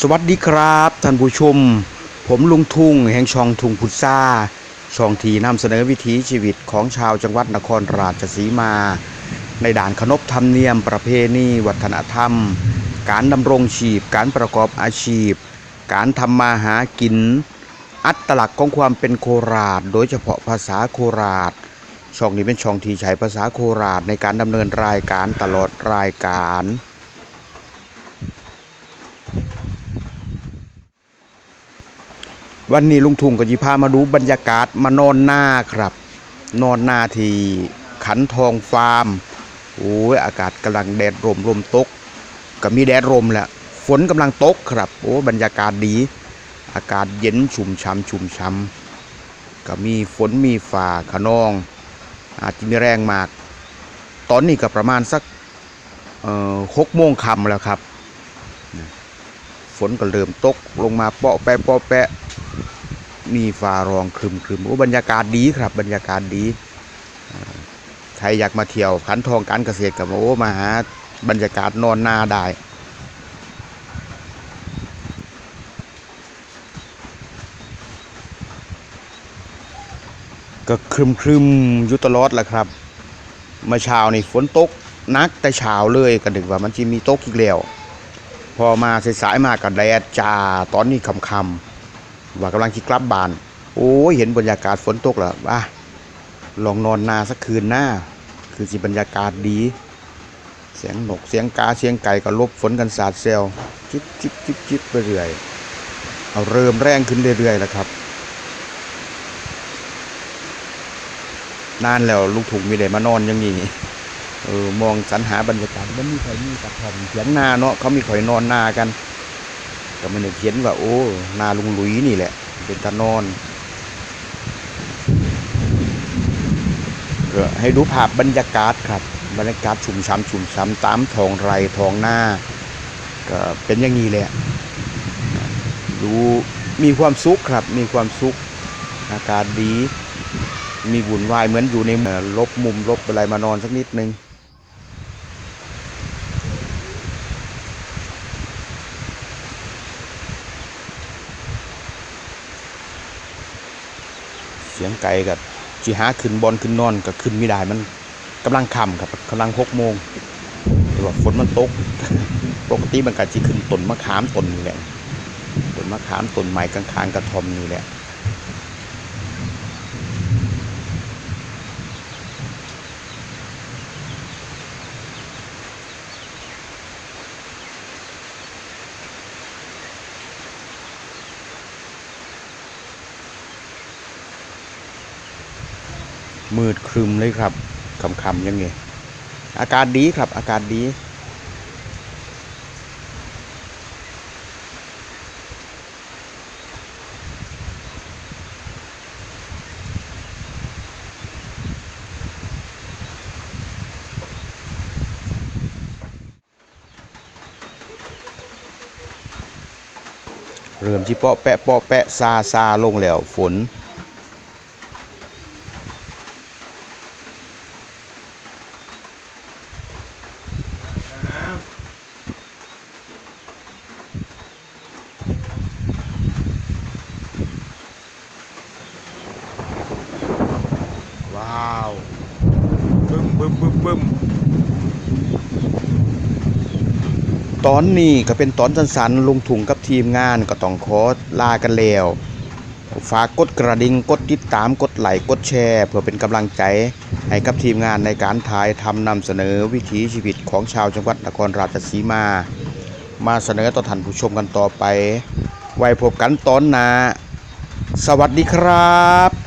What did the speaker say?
สวัสดีครับท่านผู้ชม ผมลุงทุ่งแห่งช่องทุ่งพุทธาช่องทีนำเสนอวิถีชีวิตของชาวจังหวัดนครราชสีมา ในด่านขนบธรรมเนียมประเพณีวัฒนธรรม การดำรงชีพ การประกอบอาชีพ การทำมาหากิน อัตลักษณ์ของความเป็นโคราช โดยเฉพาะภาษาโคราช ช่องนี้เป็นช่องที่ใช้ภาษาโคราชในการดำเนินรายการตลอดรายการ วันนี้ลุงทุ่งก็จิพามาดูบรรยากาศมานอนหน้าครับ นอนหน้าที่ขันทองฟาร์มโอ้ยอากาศกำลังแดดร่มลมตก ก็มีแดดร่มแหละฝนกำลังตกครับ โอ้บรรยากาศดี อากาศเย็นชุ่มฉ่ำชุ่มฉ่ำก็มีฝนมีฝ่าขนอง อาจจะมีแรงมาก ตอนนี้ก็ประมาณสักหกโมงค่ำแล้วครับ ฝนก็เริ่มตกลงมาเปาะแปะเปาะแปะ มีฟ้ารองครึมครึมโอ้บรรยากาศดีครับ บรรยากาศดีใครอยากมาเที่ยวขันทองการเกษตรกับโอ้มาหาบรรยากาศนอนนาได้ก็ครึมครึมอยู่ตลอดแหละครับเมื่อเช้านี่ฝนตกนักแต่เช้าเลยก็ดึกว่ามันจะมีตกอีกแล้ว พอมาสายๆมากับแดดจ้าตอนนี้ค่ำๆ ว่ากำลังคิดกลับบ้าน โอ้ยเห็นบรรยากาศฝนตกแล้วว่าลองนอนนาสักคืนหน้า คือสิบรรยากาศดี เสียงนกเสียงกาเสียงไก่ก็ลบฝนกันสาดเซลจิบจิบจิบจิบไปเรื่อยเอาเริ่มแรงขึ้นเรื่อยๆแล้วครับนานแล้วลูกถุงมีได้มานอนอยังนี้เออมองสรรหาบรรยากาศมันมีใครมีกระท่อมเถียงนาเนาะเขามีข่อยนอนนากัน ก็ไม่ได้เขียนว่าโอ้นาลุงหลุยนี่แหละ เป็นตานอนก็ให้ดูภาพบรรยากาศครับ บรรยากาศชุ่มช้ำชุ่มช้ำตามทองไรทองหน้า ก็เป็นอย่างนี้แหละดูมีความสุขครับ มีความสุขอากาศดี มีบุญวายเหมือนอยู่ในเอ่ลบมุมลบอะไรมานอนสักนิดนึง เสียงไก่กับจีหาขึ้นบอลขึ้นนอนก็ขึ้นไม่ได้มันกำลังค่ำครับกำลังหกโมงแต่ว่าฝนมันตก ปกติมันก็จะขึ้นต้นมะขามต้นนี่แหละต้นมะขามต้นไม้กลางๆกระทอมนี่แหละ มืดครึมเลยครับคำๆยังไงอากาศดีครับ อากาศดี เริ่มที่เปาะแปะเปาะแปะซาซาลงแล้วฝน ว้าวบึ้มบึ้มบึ้มบึ้มตอนนี้ก็เป็นตอนสั้นๆลงถุงกับทีมงานก็ต้องขอลากันแล้วฝากกดกระดิ่งกดติดตามกดไลค์กดแชร์เพื่อเป็นกำลังใจ ให้กับทีมงานในการถ่ายทำนำเสนอวิถีชีวิตของชาวจังหวัดนครราชสีมา มาเสนอต่อท่านผู้ชมกันต่อไป ไว้พบกันตอนหน้าสวัสดีครับ